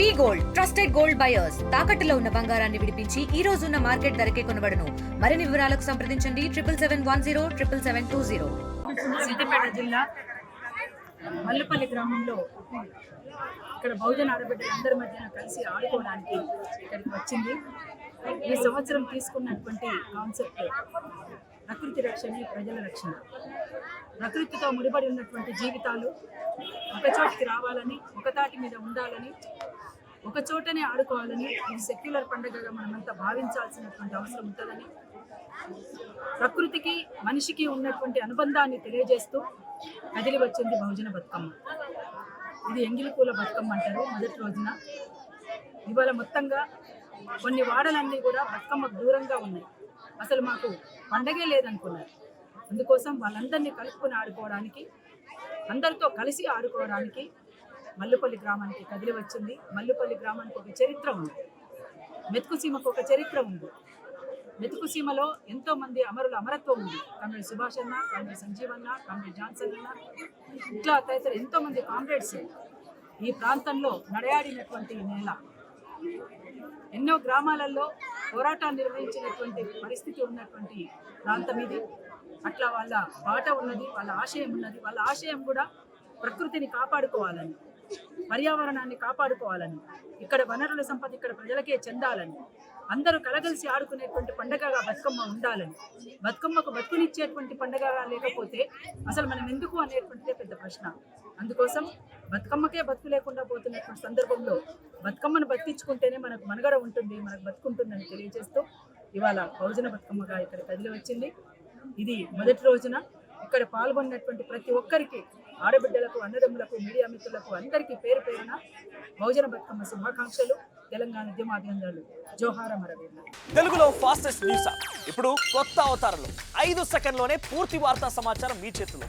V gold trusted gold buyers. తాకట్టులో ఉన్న బంగారాన్ని విడిపించి ఈ రోజు ఉన్న మార్కెట్ ధరకే కొనబడను. మరిన్ని వివరాలకు సంప్రదించండి. Triple seven one zero triple seven two zero. Siddipet జిల్లా మల్లపల్లి గ్రామంలో ఇక్కడ బహుజన ఆడబిడ్డలందరి మధ్యన కలిసి ఆడుకోవడానికి ఇక్కడికి వచ్చింది. ఈ సంవత్సరం తీసుకున్నటువంటి కాన్సెప్ట్ ప్రకృతి రక్షణ ప్రజల రక్షణ. ప్రకృతితో ముడిపడి ఉన్నటువంటి జీవితాలు ఒక చోటికి రావాలని ఒక తాటి మీద ఉండాలని ఒక చోటనే ఆడుకోవాలని ఇది సెక్యులర్ పండుగగా మనమంతా భావించాల్సినటువంటి అవసరం ఉంటుందని ప్రకృతికి మనిషికి ఉన్నటువంటి అనుబంధాన్ని తెలియజేస్తూ కదిలి వచ్చింది బహుజన బతుకమ్మ. ఇది ఎంగిలి పూల బతుకమ్మ అంటారు మొదటి రోజున. ఇవాళ మొత్తంగా కొన్ని వాడలన్నీ కూడా బతుకమ్మకు దూరంగా ఉన్నాయి. అసలు మాకు పండగే లేదనుకున్నారు. అందుకోసం వాళ్ళందరినీ కలుపుకొని ఆడుకోవడానికి అందరితో కలిసి ఆడుకోవడానికి మల్లుపల్లి గ్రామానికి కదిలి వచ్చింది. మల్లుపల్లి గ్రామానికి ఒక చరిత్ర ఉంది. మెతుకు సీమకు ఒక చరిత్ర ఉంది. మెతుకు సీమలో ఎంతో మంది అమరుల అమరత్వం ఉంది. కామ్రేడ్ సుభాష్ అన్న కామ్రేడ్ సంజీవ్ అన్న కామ్రేడ్ జాన్సన్ అన్న ఇట్లా తదితర ఎంతో మంది కామ్రేడ్స్ ఈ ప్రాంతంలో నడయాడినటువంటి నేల. ఎన్నో గ్రామాలలో పోరాటాలు నిర్వహించినటువంటి పరిస్థితి ఉన్నటువంటి ప్రాంతం ఇది. అట్లా వాళ్ళ బాట ఉన్నది వాళ్ళ ఆశయం ఉన్నది. వాళ్ళ ఆశయం కూడా ప్రకృతిని కాపాడుకోవాలని పర్యావరణాన్ని కాపాడుకోవాలని ఇక్కడ వనరుల సంపద ఇక్కడ ప్రజలకే చెందాలని అందరూ కలగలిసి ఆడుకునేటువంటి పండగగా బతుకమ్మ ఉండాలని బతుకమ్మకు బతుకునిచ్చేటువంటి పండగగా లేకపోతే అసలు మనం ఎందుకు అనేటువంటిదే పెద్ద ప్రశ్న. అందుకోసం బతుకమ్మకే బతుకు లేకుండా పోతున్నటువంటి సందర్భంలో బతుకమ్మ దక్కించుకుంటేనే మనకు మనుగడ ఉంటుంది మనకు బతుకుంటుందని తెలియజేస్తూ ఇవాళ బహుజన బతుకమ్మగా ఇక్కడ కదిలి వచ్చింది. ఇది మొదటి రోజున ఇక్కడ పాల్గొన్నటువంటి ప్రతి ఒక్కరికి ఆడబిడ్డలకు అన్నదమ్ములకు మీడియా మిత్రులకు అందరికీ పేరు పేరున బహుజన బతుకమ్మ శుభాకాంక్షలు. తెలంగాణ ఉద్యమాభినందనలు. జోహార మరవీణ తెలుగులో ఫాస్టెస్ట్ న్యూస్ ఇప్పుడు కొత్త అవతారంలో. ఐదు సెకండ్లోనే పూర్తి వార్తా సమాచారం మీ చేతిలో.